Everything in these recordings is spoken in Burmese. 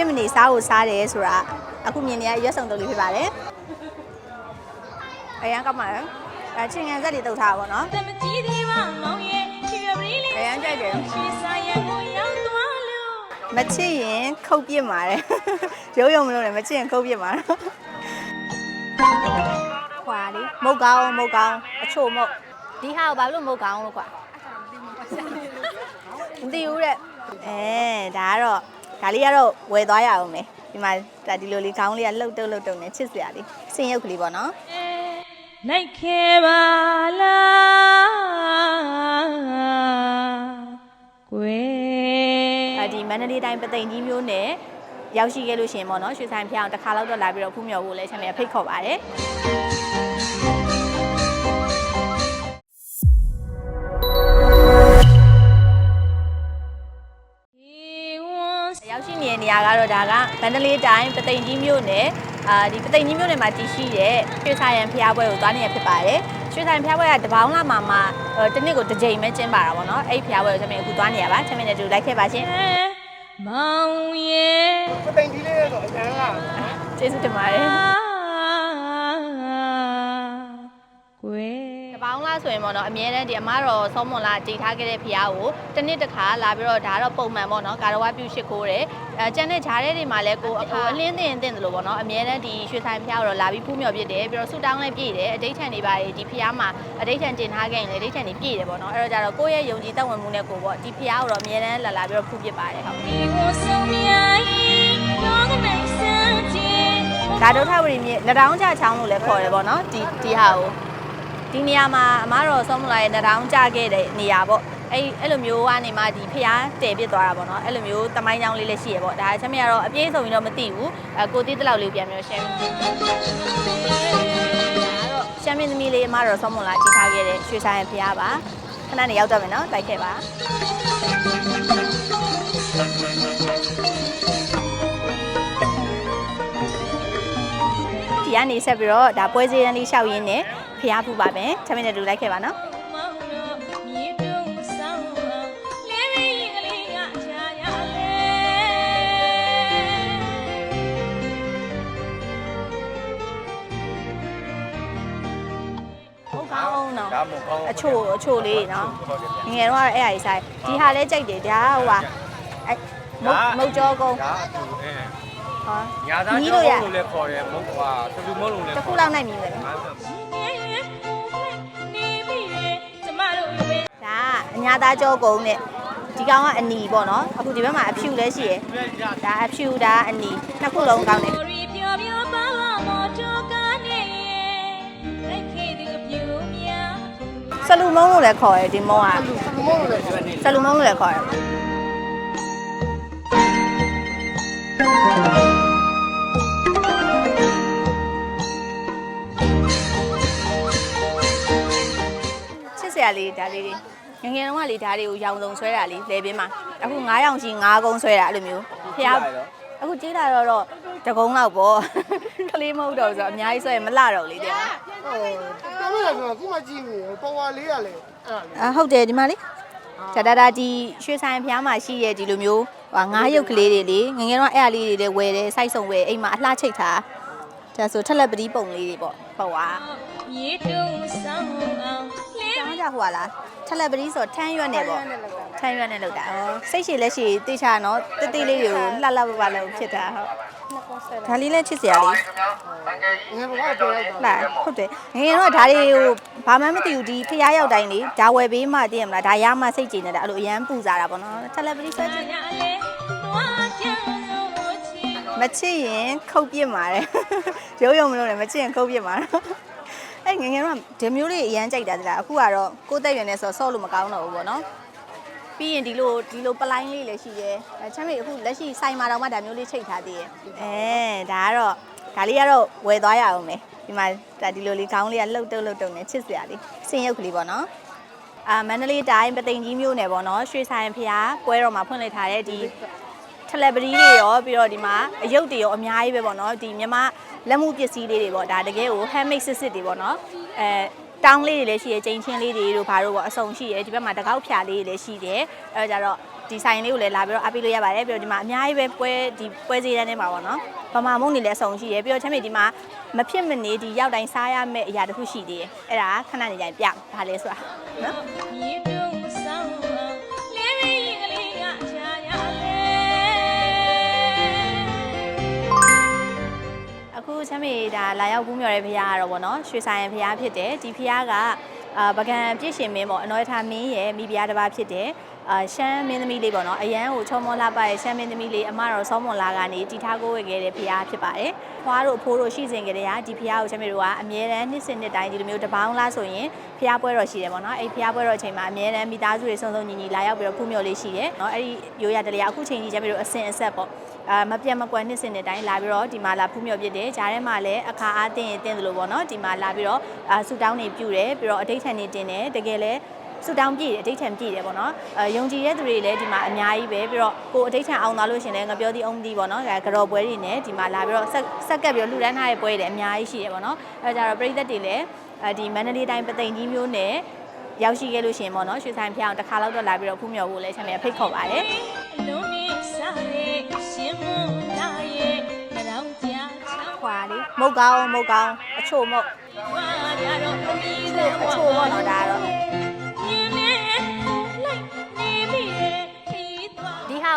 ရားရောက်ရင်မဖြစ်မနေစားဖို့စားတယ်ဆိုတာအခုမြင်နေရရွက်စုံတုပ်လေးဖြစ်ပါတယ်အရန်ကောက်ပါလေအဲချင်းငန်ဆက်တွေတုပ်ထားပါတော့နော်တမကြီးသေးပါမောင်ရဲ့ချွေပရီလေးအရန်ကြိုက်တယ်ရွှေစာရံကိုရောက်သွားလို့မချစ်ရင်ခုတ်ပြစ်မှာတယ်ရုံးရုံမလို့လည်းမချစ်ရင်ခုတ်ပြစ်မှာတော့ခွာလေမုတ်ကောင်းမုတ်ကောင်းအချို့မုတ်ဒီဟာကိုဘာလို့မုတ်ကောင်းလို့ခွာမသိဘူးတဲ့အဲဒါကတော့ ဒါလေးကတော့ဝယ်သွားရအောင်လေဒီမှာဒါဒီလိုလေးခေါင်းလေးကလှုပ်တုပ်လှုပ်တုပ်နေချစ်စရာလေးစင်ရုပ်ကလေးပေါ့နော်လိုက်ခဲ့ပါလားကွယ်အဲဒီမန္တလေးတိုင်းပသိမ်ကြီးမျိုးနဲ့ရောက်ရှိခဲ့လို့ရှရင်ပေါ့နော်ရွှေဆိုင်ဖျောင်းတစ်ခါလောက်တော့လာပြီးတော့ဖူးမြော်ဖို့လည်းချက်မြဖိတ်ခေါ်ပါတယ် ရောက်ရှိနေတဲ့နေရာကတော့ဒါကမန္တလေးတိုင်းပသိမ်ကြီးမြို့နယ်အာဒီပသိမ်ကြီးမြို့နယ်မှာတည်ရှိတဲ့ရွှေဆိုင်ရန်ဖျားပွဲကိုသွားနေရဖြစ်ပါတယ်ရွှေဆိုင်ဖျားပွဲကတပေါင်းလာမှာမှဟိုတစ်နှစ်ကိုတစ်ကြိမ်ပဲကျင်းပါတာပေါ့နော်အဲ့ဒီဖျားပွဲကိုချက်မြအခုသွားနေရပါချက်မြနဲ့တူလိုက်ခဲ့ပါရှင်မောင်ရဲ့ပသိမ်ကြီးလေးဆိုအရန်ကကျေးဇူးတင်ပါတယ်ကွယ် တပေါင်းလားဆိုရင်ပေါ့နော်အမြဲတမ်းဒီအမတော်စောမွန်လာတည်ထားခဲ့တဲ့ဖျားကိုတစ်နှစ်တစ်ခါလာပြီးတော့ဒါကတော့ပုံမှန်ပေါ့နော်ကာရဝပြုရှိခိုးတယ်အဲကျန်တဲ့ဂျားတဲ့တွေမှာလည်းကိုအခုအလင်းတင်တင်တယ်လို့ပေါ့နော်အမြဲတမ်းဒီရွှေဆိုင်ဖျားကိုတော့လာပြီးဖူးမြော်ပြစ်တယ်ပြီးတော့ဆူတောင်းလည်းပြည့်တယ်အဋိဋ္ဌံတွေပါဒီဖျားမှာအဋိဋ္ဌံတင်ထားခဲ့ရင်လည်းအဋိဋ္ဌံတွေပြည့်တယ်ပေါ့နော်အဲ့တော့ကြတော့ကိုယ့်ရဲ့ယုံကြည်သက်ဝင်မှုနဲ့ကိုပေါ့ဒီဖျားကိုတော့အမြဲတမ်းလာလာပြီးတော့ဖူးပြစ်ပါတယ်ဟုတ်ဒီဝန်ဆုံးမြိုင်လောကနိုင်စမ်းကြည့်ဒါဒုထဝရီမြေလက်တောင်းကြချောင်းလို့လည်းခေါ်တယ်ပေါ့နော်ဒီဒီဟာကို ဒီနေရာမှာအမတော်စောမလာရဲ့လက်တောင်းကြခဲ့တဲ့နေရာပေါ့အဲ့အဲ့လိုမျိုးကနေမှဒီဖျားတည်ပြစ်သွားတာပေါ့နော်အဲ့လိုမျိုးတမိုင်းကြောင်းလေးလည်းရှိရပေါ့ဒါချက်မြကတော့အပြည့်စုံရင်တော့မသိဘူးအဲကိုတိတလောက်လေးပြန်ပြီးတော့ရှင်းဒါကတော့ရှမ်းမင်းသမီးလေးအမတော်စောမလာကြည့်ထားခဲ့တဲ့ရွှေဆိုင်ဖျားပါခဏနေရောက်တော့မယ်နော်တိုက်ခဲ့ပါဒီကနေဆက်ပြီးတော့ဒါပွဲစည်းရန်လေးရှောက်ရင်းနဲ့ ဖျားဖူးပါမယ်ချက်မြနဲ့တူလိုက်ခဲ့ပါနော်မောင်တို့မြေတုံးဆောင်အောင်လဲမင်းကလေးကချာရလဲဟုတ်ကောင်းတော့ဒါမကောင်းအချို့အချို့လေးနော်ငယ်တော့အဲ့အရာကြီးဆိုင်ဒီဟာလဲကြိုက်တယ်ဒါဟိုဟာအဲ့မုတ်မုတ်ကြောကုန်းဒါအတူအဲဟာညာသားညီးကျောလို့ရင်းလို့လည်းခေါ်တယ်မဟုတ်ပါသူလူမလို့လည်းတစ်ခုလောက်နိုင်ပြီမယ်ငယ် ကအညာသားကြောကုန်းနဲ့ဒီကောင်ကအနီပေါ့နော်အခုဒီဘက်မှာအဖြူလည်းရှိရယ်ဒါအဖြူဒါအနီနှစ်ခုလုံးကောင်းတယ်ရီပျော်ပျော်ပါပါမော်တော်ကားနဲ့လိုက်ခဲ့တဲ့ပြူများဆလူမုံလို့လည်းခေါ်ရယ်ဒီမုံကလူမလို့လည်းကျွတ်နေဆလူမုံလို့လည်းခေါ်ရယ်ချစ်စရာလေးဒါလေးတွေ ငယ်ငယ်တုန်းကလေဒါတွေကိုရောင်စုံဆွဲတာလေလေပင်းမှာအခု9ရောင်ရှိ9ကုန်းဆွဲတာအဲ့လိုမျိုးဖျားအခုကြေးတာတော့တော့တကုန်းလောက်ပေါ့ကလေးမဟုတ်တော့ဆိုတော့အများကြီးဆွဲရင်မလှတော့ဘူးလေတဲ့ဟိုတော်လို့ဆိုတော့ခုမှကြည့်နေပေါ်ဝါလေးရလေအဲ့ဒါလေအာဟုတ်တယ်ဒီမှာလေဒါဒါဒါဒီရွှေဆိုင်ဖျားမှာရှိရဲ့ဒီလိုမျိုးဟာငါးရုပ်ကလေးတွေလေငယ်ငယ်တော့အဲ့အလေးတွေလည်းဝယ်တယ်စိုက်စုံဝယ်အိမ်မှာအလှချိတ်ထား ဒါဆိုထက်လက်ပတိပုံလေးတွေပေါ့ဟုတ်ပါမြေတုံးဆောင်အောင်လဲကျောင်းကြဟိုလားထက်လက်ပတိဆိုထမ်းရွက်နေပေါ့ထမ်းရွက်နေလောက်တာဩစိတ်ရှည်လက်ရှည်တိချာနော်တိတိလေးတွေကိုလှလှပပလောက်ဖြစ်တာဟုတ်ဒါလေးလည်းချစ်စရာလေးငယ်ဘဝပြောလိုက်တာလာဟုတ်တယ်ငယ်ငယ်တော့ဒါတွေကိုဘာမှမသိဘူးဒီဖျားရောက်တိုင်းလေဒါဝယ်ပေးမှသိရမလားဒါရမှစိတ်ကြည်နေတာအဲ့လိုအရန်ပူစားတာပေါ့နော်ထက်လက်ပတိဆွဲချင်ညာလဲသွားကြလို့ချီ မချစ်ရင်ခုတ်ပြစ်မှာတယ်ရုံးရုံမလို့လည်းမချစ်ရင်ခုတ်ပြစ်မှာတော့အဲ့ငယ်ငယ်တော့ဒီမျိုးလေးအရန်ကြိုက်တာတလားအခုကတော့ကိုယ်တက်ရွယ်နေဆိုဆော့လို့မကောင်းတော့ဘူးပေါ့နော်ပြီးရင်ဒီလိုဒီလိုပလိုင်းလေးလည်းရှိတယ်အဲချမ်းမေအခုလက်ရှိဆိုင်မှာတော့မှဒါမျိုးလေးချိန်ထားသေးရဲ့အဲဒါကတော့ဒါလေးကတော့ဝယ်သွားရအောင်မယ်ဒီမှာဒါဒီလိုလေးခေါင်းလေးကလှုပ်တုပ်လှုပ်တုပ်နေချစ်စရာလေးစင်ရုပ်ကလေးပေါ့နော်အာမန္တလေးတိုင်းပသိမ်ကြီးမြို့နယ်ပေါ့နော်ရွှေဆိုင်ဖျားပွဲတော်မှာဖွင့်လှစ်ထားတဲ့ဒီ ထလက်ပရီးတွေရောပြီးတော့ဒီမှာအယုတ်တွေရောအများကြီးပဲပေါ့နော်ဒီမြန်မာလက်မှုပစ္စည်းလေးတွေပေါ့ဒါတကယ်ကို handmade စစ်စစ်တွေပေါ့နော်အဲတောင်းလေးတွေလည်းရှိရယ်ကျင်းချင်းလေးတွေတို့ဘာတို့ပေါ့အစုံရှိရယ်ဒီဘက်မှာတကောက်ဖြာလေးတွေလည်းရှိတယ်အဲဒါကြတော့ဒီဆိုင်လေးကိုလည်းလာပြီးတော့အားပေးလို့ရပါတယ်ပြီးတော့ဒီမှာအများကြီးပဲပွဲဒီပွဲစည်းတန်းထဲမှာပေါ့နော်ဗမာမုံနေလည်းအစုံရှိရယ်ပြီးတော့ချမ်းမြေဒီမှာမဖြစ်မနေဒီရောက်တိုင်းစားရမယ့်အရာတစ်ခုရှိသေးတယ်အဲ့ဒါခဏနေကြရင်ပြဘာလဲဆိုတာနော် အခုချမ်းမေဒါလာရောက်ဘူးမြော်တဲ့ဖရားကတော့ဗောနော်ရွှေဆိုင်ဖရားဖြစ်တယ်ဒီဖရားကအာပကံပြည့်ရှင်မင်းပေါ့အနောထာမင်းရဲ့မိဖုရားတစ်ပါးဖြစ်တယ် အာရှမ်းမင်းသမီးလေးပေါ့နော်အရန်ကိုချောမောလှပရဲ့ရှမ်းမင်းသမီးလေးအမတော်စောမွန်လာကနေတီထားကိုဝယ်ခဲ့တဲ့ဖရားဖြစ်ပါတယ်။ဖွားတို့အဖိုးတို့ရှိစဉ်ကတည်းကဒီဖရားကိုချမ်းမေတို့ကအမြဲတမ်းနှစ်စဉ်နှစ်တိုင်းဒီလိုမျိုးတပေါင်းလားဆိုရင်ဖရားပွဲတော်ရှိတယ်ပေါ့နော်။အဲ့ဖရားပွဲတော်အချိန်မှာအမြဲတမ်းမိသားစုတွေစုံစုံညီညီလာရောက်ပြီးတော့ဖူးမြော်လေးရှိတယ်။နော်အဲ့ဒီရိုးရတလျာအခုချိန်ကြီးချမ်းမေတို့အစင်အဆက်ပေါ့အာမပြတ်မကွက်နှစ်စဉ်နှစ်တိုင်းလာပြီးတော့ဒီမှာလာဖူးမြော်ပြစ်တယ်။ဂျားထဲမှာလည်းအခါအားတင်းရင်တင်းတယ်လို့ပေါ့နော်။ဒီမှာလာပြီးတော့အာဆူတောင်းနေပြုတယ်ပြီးတော့အဋိဋ္ဌံနေတင်တယ်တကယ်လည်း ဆူတောင်းပြည့်တယ်အဋိဋ္ဌံပြည့်တယ်ပေါ့နော်အဲယုံကြည်တဲ့သူတွေလည်းဒီမှာအများကြီးပဲပြီးတော့ကိုအဋိဋ္ဌံအောင်သွားလို့ရှရင်လည်းငပြောသည့်အောင်သီးပေါ့နော်အဲကြော်ပွဲတွေနဲ့ဒီမှာလာပြီးတော့ဆက်ဆက်ကပ်ပြီးတော့လှူဒန်းထားတဲ့ပွဲတွေလည်းအများကြီးရှိတယ်ပေါ့နော်အဲကြတော့ပြည်သက်တွေလည်းအဲဒီမန္တလေးတိုင်းပသိမ်ကြီးမျိုးနဲ့ရောက်ရှိခဲ့လို့ရှရင်ပေါ့နော်ရွှေဆိုင်ဖျောင်းတစ်ခါလောက်တော့လာပြီးတော့ဖူးမြော်ဖို့လည်းချက်မြဖိတ်ခေါ်ပါတယ်အလုံးနဲ့စားရဲ့ရှင်မလာရဲ့ကြောင်ကြချောင်းခွာလေးမုတ်ကောင်းမုတ်ကောင်းအချို့မုတ်ဝါရတော့အမီးအတဲ့ချို့ပေါ့နော်ဒါကတော့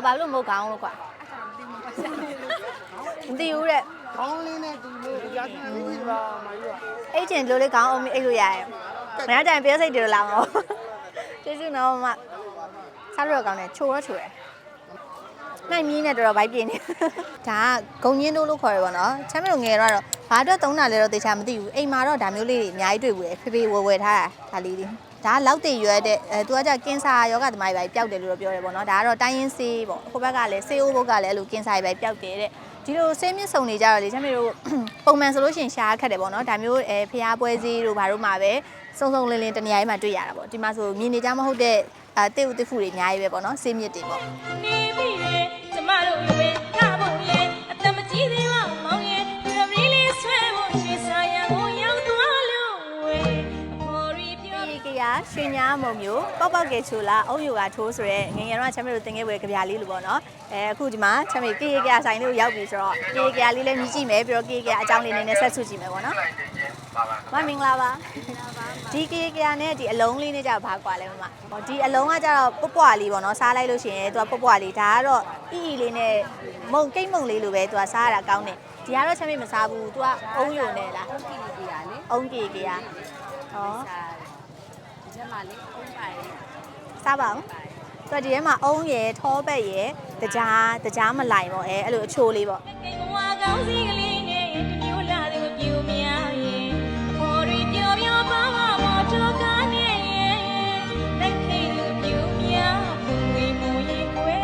ကိုဘာလို့မုတ်ကောင်းလို့ခွာမသိဘူးတဲ့ခေါင်းလေးနဲ့တူလို့ရာသီလေးကြီးပါမကြီးပါအဲ့ကျင်လိုလေးကောင်းအောင်အိတ်လို့ရတယ်။မရတိုင်ပြောစိတ်တွေလာမော။ကျေးဇူးနော်မမ။စားလို့ကောင်းတယ်ချိုတော့ချိုတယ်။နိုင်မြင်းနဲ့တော်တော်ဗိုက်ပြင်းနေ။ဒါကဂုံညင်းတို့လို့ခေါ်ရပါတော့။ချမ်းမလို့ငယ်တော့ဘာအတွက်သုံးတာလဲတော့သေချာမသိဘူး။အိမ်မှာတော့ဒါမျိုးလေးတွေအများကြီးတွေ့ဘူးလေ။ဖေဖေဝယ်ဝယ်ထားတာဒါလေးတွေ။ ဒါလောက်တည်ရွယ်တဲ့အဲသူကကြကင်ဆာယောဂသမားတွေပဲပျောက်တယ်လို့ပြောတယ်ပေါ့နော်ဒါကတော့တိုင်းရင်းဆေးပေါ့ဟိုဘက်ကလည်းဆေးအိုးဘက်ကလည်းအဲ့လိုကင်ဆာတွေပဲပျောက်တယ်တဲ့ဒီလိုဆေးမြင့်စုံနေကြတော့လေချမ်းမေတို့ပုံမှန်ဆိုလို့ရှိရင်ရှားခက်တယ်ပေါ့နော်ဒါမျိုးအဲဖျားပွဲစည်းတို့ဘာတို့မှာပဲစုံစုံလင်းလင်းတနေရာကြီးမှာတွေ့ရတာပေါ့ဒီမှာဆိုမြင်နေကြမဟုတ်တဲ့အဲတိဥတိဖူတွေအများကြီးပဲပေါ့နော်ဆေးမြင့်တွေပေါ့ ရွှေညာမုံမျိုးပောက်ပောက်ကဲချိုလာအုံယူကထိုးဆိုရဲငယ်ငယ်တော့ချမ်းမေတို့တင်ခဲ့ပွဲကြပြလေးလို့ပေါ့နော်အဲအခုဒီမှာချမ်းမေကေကရဆိုင်လေးကိုရောက်ပြီဆိုတော့ကေကရလေးလည်းမြည်ကြည့်မယ်ပြီးတော့ကေကရအကြောင်းလေးနည်းနည်းဆက်ဆုကြည့်မယ်ပေါ့နော်မမင်္ဂလာပါဒီကေကရနဲ့ဒီအလုံးလေးနဲ့ကြဘာကွာလဲမမဒီအလုံးကကြတော့ပွပွားလေးပေါ့နော်စားလိုက်လို့ရှိရင်သူကပွပွားလေးဒါကတော့အီအီလေးနဲ့မုံကိတ်မုံလေးလိုပဲသူကစားရတာကောင်းတယ်ဒီကတော့ချမ်းမေမစားဘူးသူကအုံယုံနဲ့လားကီလီကရလေအုံကေကရဟောစာဒီချက် မှာလေအုံးပါလေစားပါအောင်သူကဒီထဲမှာအုံးရယ်ထောပတ်ရယ်တကြားတကြားမလိုက်ပေါ့အဲအဲ့လိုအချိုးလေးပေါ့ကိမဝါကောင်းစီကလေးနဲ့တမျိုးလာတဲ့ပြူများရဲ့အဖော်ရီပြောပြောပါပါမော်တော်ကားနဲ့ရဲ့လက်ခိလူပြူများပူဝေမူရင်ွယ်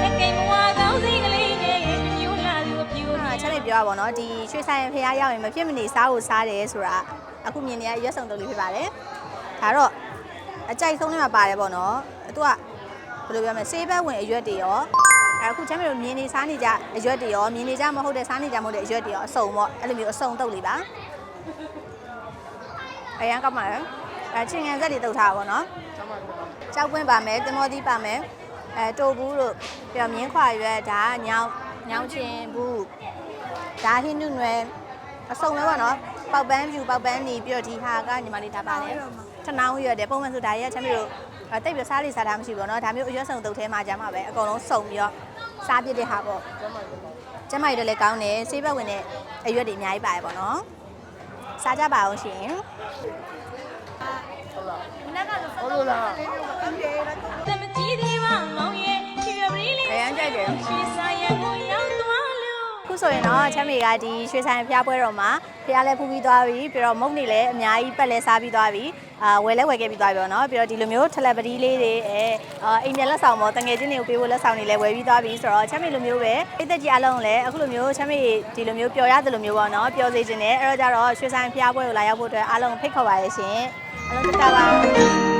လက်ကိမဝါကောင်းစီကလေးနဲ့တမျိုးလာတဲ့ပြူအဲ့များဒါချက်လေးပြောရပါတော့ဒီရွှေဆိုင်ဖះရောက်ရင်မဖြစ်မနေစားဖို့စားတယ်ဆိုတာအခုမြင်နေရရွက်စုံတုပ်လေးဖြစ်ပါတယ် ဒါတော့အကြိုက်ဆုံးလေးမှာပါတယ်ပေါ့နော်သူကဘယ်လိုပြောမလဲစေးဘက်ဝင်အရွက်တွေရောအဲအခုချမ်းမြေတို့မြင်နေစားနေကြအရွက်တွေရောမြင်နေကြမဟုတ်တဲ့စားနေကြမဟုတ်တဲ့အရွက်တွေရောအစုံပေါ့အဲ့လိုမျိုးအစုံတုပ်လေးပါအရန်ကောက်ပါလေအဲချင်းငံဆက်တွေတုပ်ထားပါပေါ့နော်ကျမတို့ပါကြောက်ပွင့်ပါမယ်တင်မောသီးပါမယ်အဲတိုဘူးတို့ပြီးတော့မြင်းခွာရွက်ဒါကညောင်ညောင်ချင်းဘူးဒါဟင်းနုနွယ်အစုံပဲပေါ့နော် ပေါက်ပန်းဖြူပေါက်ပန်းနေပြီးတော့ဒီဟာကညီမလေးဒါပါလေထနောင်းရွက်တယ်ပုံမှန်ဆိုဒါတွေကချမ်းမြေတို့အဲတိတ်ပြီးစားလေးစားတာမရှိဘူးပေါ့နော်ဒါမျိုးအရွက်စုံတုပ်ထဲမှာကျမ်းမှာပဲအကုန်လုံးစုံပြီးတော့စားပြစ်တဲ့ဟာပေါ့ကျမတို့ပါကျမ်းမာရီတွေလည်းကောင်းတယ်ဆေးဘက်ဝင်တဲ့အရွက်တွေအများကြီးပါတယ်ပေါ့နော်စားကြပါအောင်ရှင်ဟုတ်လို့လားတမကြီးသေးပါမောင်ရဲ့ချီရပရီလေးအရန်ကြိုက်တယ် ဆိုရင်တော့ချမ်းမေကဒီရွှေဆိုင်ဖျားပွဲတော်မှာဖျားလဲဖူးပြီးသွားပြီပြီးတော့မုတ်နေလည်းအများကြီးပက်လဲစားပြီးသွားပြီအာဝယ်လဲဝယ်ခဲ့ပြီးသွားပြီပေါ့နော်ပြီးတော့ဒီလိုမျိုးထလက်ပတီးလေးတွေအဲအာအိမ်ပြန်လက်ဆောင်ပေါ့တငယ်ချင်းတွေကိုပေးဖို့လက်ဆောင်တွေလည်းဝယ်ပြီးသွားပြီဆိုတော့ချမ်းမေလိုမျိုးပဲပိတ်သက်ကြီးအလုံးလည်းအခုလိုမျိုးချမ်းမေဒီလိုမျိုးပျော်ရတယ်လိုမျိုးပေါ့နော်ပျော်စေခြင်းနဲ့အဲ့တော့ကြတော့ရွှေဆိုင်ဖျားပွဲကိုလာရောက်ဖို့အတွက်အားလုံးဖိတ်ခေါ်ပါရရှင်အားလုံးတက်တာပါ